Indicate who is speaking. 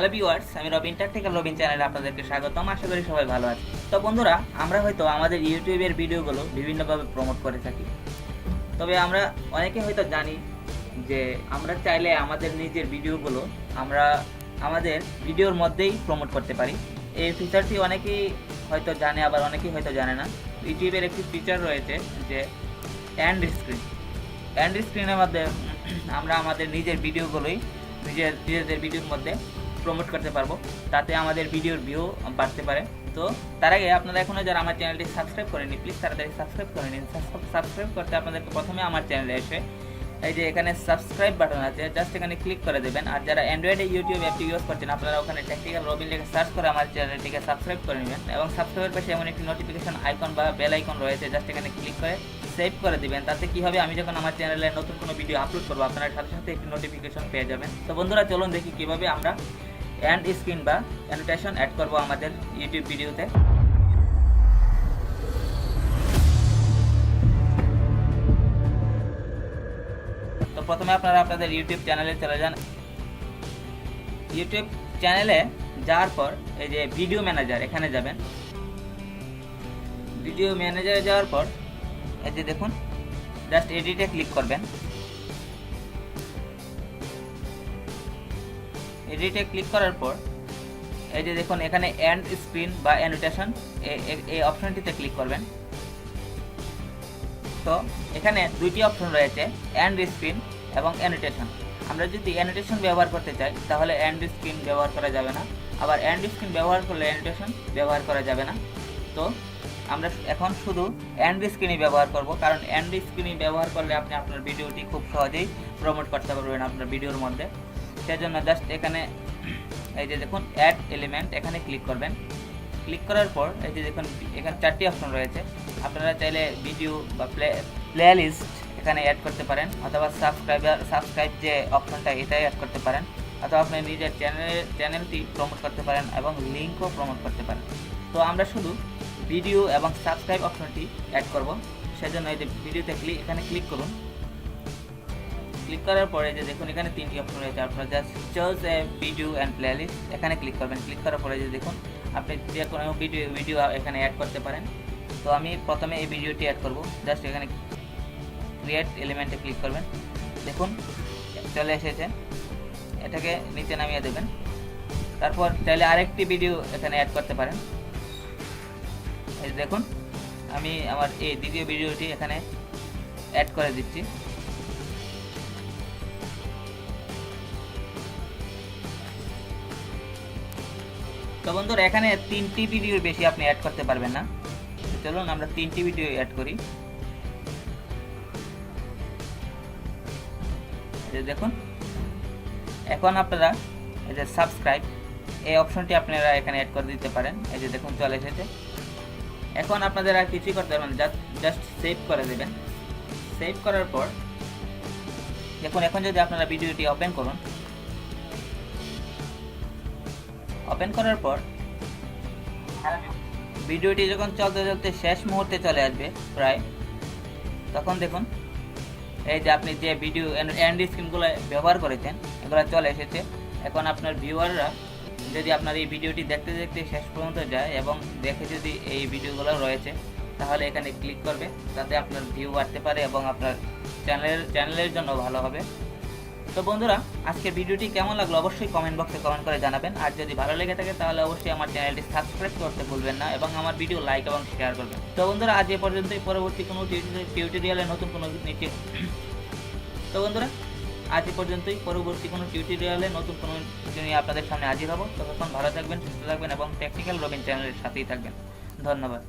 Speaker 1: Hello viewers আমি Robin technical Robin চ্যানেলে আপনাদেরকে স্বাগতম, আশা করি সবাই ভালো আছে তো বন্ধুরা, আমরা হয়তো আমাদের ইউটিউবের ভিডিওগুলো বিভিন্নভাবে প্রমোট করে থাকি। তবে আমরা অনেকে হয়তো জানি যে আমরা চাইলে আমাদের নিজের ভিডিওগুলো আমরা আমাদের ভিডিওর মধ্যেই প্রমোট করতে পারি। এই ফিচারটি অনেকেই হয়তো জানে, আবার অনেকেই হয়তো জানে না। ইউটিউবের একটি ফিচার রয়েছে যে অ্যান্ড স্ক্রিন অ্যান্ড স্ক্রিনের মধ্যে আমরা আমাদের নিজের ভিডিওগুলোই, নিজের, নিজেদের ভিডিওর মধ্যে প্রমোট করতে পারব, তাতে আমাদের ভিডিওর ভিউ বাড়তে পারে। তো তার আগে আপনারা এখনও যারা আমার চ্যানেলটি সাবস্ক্রাইব করেনি প্লিজ তাড়াতাড়ি সাবস্ক্রাইব করে নিন। সাবস্ক্রাইব করতে আপনাদেরকে প্রথমে আমার চ্যানেলে এসে এই যে এখানে সাবস্ক্রাইব বাটন আছে জাস্ট এখানে ক্লিক করে দেবেন। আর যারা অ্যান্ড্রয়েডে ইউটিউব অ্যাপটি ইউজ করছেন, আপনারা ওখানে টেকনিক্যাল রবিন লিখে সার্চ করে আমার চ্যানেলটিকে সাবস্ক্রাইব করে নেবেন। এবং সাবস্ক্রাইবের পাশে এমন একটি নোটিফিকেশন আইকন বা বেল আইকন রয়েছে জাস্ট এখানে ক্লিক করে সেভ করে দিবেন। তাতে কি হবে? আমি যখন আমার চ্যানেলে নতুন কোনো ভিডিও আপলোড করব, আপনারা সাথে সাথে একটি নোটিফিকেশন পেয়ে যাবেন। তো বন্ধুরা, চলুন দেখি কীভাবে আমরা অ্যান্ড স্ক্রিন বা অ্যানোটেশন অ্যাড করব আমাদের ইউটিউব ভিডিওতে তো প্রথমে আপনারা আপনাদের ইউটিউব চ্যানেলে চলে যান। ইউটিউব চ্যানেলে যাওয়ার পর এই যে ভিডিও ম্যানেজার এখানে যাবেন। ভিডিও ম্যানেজারে যাওয়ার পর এই যে দেখুন জাস্ট এডিটে ক্লিক করবেন। এডিটে ক্লিক করার পর, এই যে দেখুন, এখানে এন্ড স্ক্রিন বা অ্যানোটেশন এই অপশনটিতে ক্লিক করবেন। তো, এখানে দুইটি অপশন রয়েছে অ্যান্ড স্ক্রিন এবং অ্যানোটেশন আমরা যদি অ্যানোটেশন ব্যবহার করতে চাই, তাহলে অ্যান্ড স্ক্রিন ব্যবহার করা যাবে না। আবার অ্যান্ড স্ক্রিন ব্যবহার করলে অ্যানোটেশন ব্যবহার করা যাবে না। তো, আমরা এখন শুধু অ্যান্ড স্ক্রিনই ব্যবহার করব, কারণ অ্যান্ড স্ক্রিনই ব্যবহার করলে আপনি আপনার ভিডিওটি খুব সহজেই প্রমোট করতে পারবেন আপনার ভিডিওর মধ্যে। সেজন্য জাস্ট এখানে এই যে দেখুন অ্যাড এলিমেন্ট এখানে ক্লিক করবেন। ক্লিক করার পর এই যে দেখুন, এখানে চারটি অপশন রয়েছে। আপনারা চাইলে ভিডিও বা প্লে প্লে লিস্ট এখানে অ্যাড করতে পারেন, অথবা সাবস্ক্রাইবার সাবস্ক্রাইব যে অপশনটা এটাই অ্যাড করতে পারেন। অথবা আপনি নিজের চ্যানেলের চ্যানেলটি প্রমোট করতে পারেন এবং লিঙ্কও প্রমোট করতে পারেন। তো আমরা শুধু ভিডিও এবং সাবস্ক্রাইব অপশনটি অ্যাড করব। সেজন্য এই যে ভিডিওতে ক্লিক এখানে ক্লিক করুন। ক্লিক করার পরে যে দেখুন এখানে তিনটি অপশন রয়েছে। আপনারা just choose a video and playlist এখানে ক্লিক করবেন। ক্লিক করার পরে যে দেখুন, আপনি যে কোনো ভিডিও ভিডিও এখানে অ্যাড করতে পারেন। তো আমি প্রথমে এই ভিডিওটি অ্যাড করব। জাস্ট এখানে ক্রিয়েট এলিমেন্টে ক্লিক করবেন। দেখুন, চলে এসেছে। এটাকে নিচে নামিয়ে দেবেন। তারপর চাইলে আরেকটি ভিডিও এখানে অ্যাড করতে পারেন। দেখুন, আমি আমার এই দ্বিতীয় ভিডিওটি এখানে অ্যাড করে দিচ্ছি। তো বন্ধুরা, এখানে তিনটি ভিডিওর বেশি আপনি অ্যাড করতে পারবেন না। চলুন, আমরা তিনটি ভিডিও অ্যাড করি। দেখুন, এখন আপনারা এই যে সাবস্ক্রাইব এই অপশনটি আপনারা এখানে অ্যাড করে দিতে পারেন। এই যে দেখুন, চলে এসেছে। এখন আপনাদের আর কিছুই করতে পারবেন জাস্ট সেভ করে দেবেন। সেভ করার পর, দেখুন, এখন যদি আপনারা ভিডিওটি ওপেন করুন ওপেন করার পর ভিডিওটি যখন চলতে চলতে শেষ মুহূর্তে চলে আসবে প্রায় তখন দেখুন এই যে আপনি যে ভিডিও অ্যান্ড স্ক্রিনগুলো ব্যবহার করেছেন এগুলো চলে এসেছে। এখন আপনার ভিউয়াররা যদি আপনার এই ভিডিওটি দেখতে দেখতে শেষ পর্যন্ত যায় এবং দেখে যদি এই ভিডিওগুলো রয়েছে তাহলে এখানে ক্লিক করবে তাতে আপনার ভিউ বাড়তে পারে এবং আপনার চ্যানেলের চ্যানেলের জন্য ভালো হবে। তো বন্ধুরা, আজকের ভিডিওটি কেমন লাগল অবশ্যই কমেন্ট বক্সে কমেন্ট করে জানাবেন। আর যদি ভালো লেগে থাকে তাহলে অবশ্যই আমার চ্যানেলটি সাবস্ক্রাইব করতে ভুলবেন না এবং আমার ভিডিও লাইক এবং শেয়ার করবেন। তো বন্ধুরা, আজ এ পর্যন্তই। পরবর্তী কোনো টিউটোরিয়ালে নতুন কোনো নিচে তো বন্ধুরা, আজ পর্যন্তই। পরবর্তী কোনো টিউটোরিয়ালে নতুন কোনো কিছু নিয়ে আপনাদের সামনে হাজির হব। ততক্ষণ ভালো থাকবেন, সুস্থ থাকবেন এবং টেকনিক্যাল রবিন চ্যানেলের সাথেই থাকবেন। ধন্যবাদ।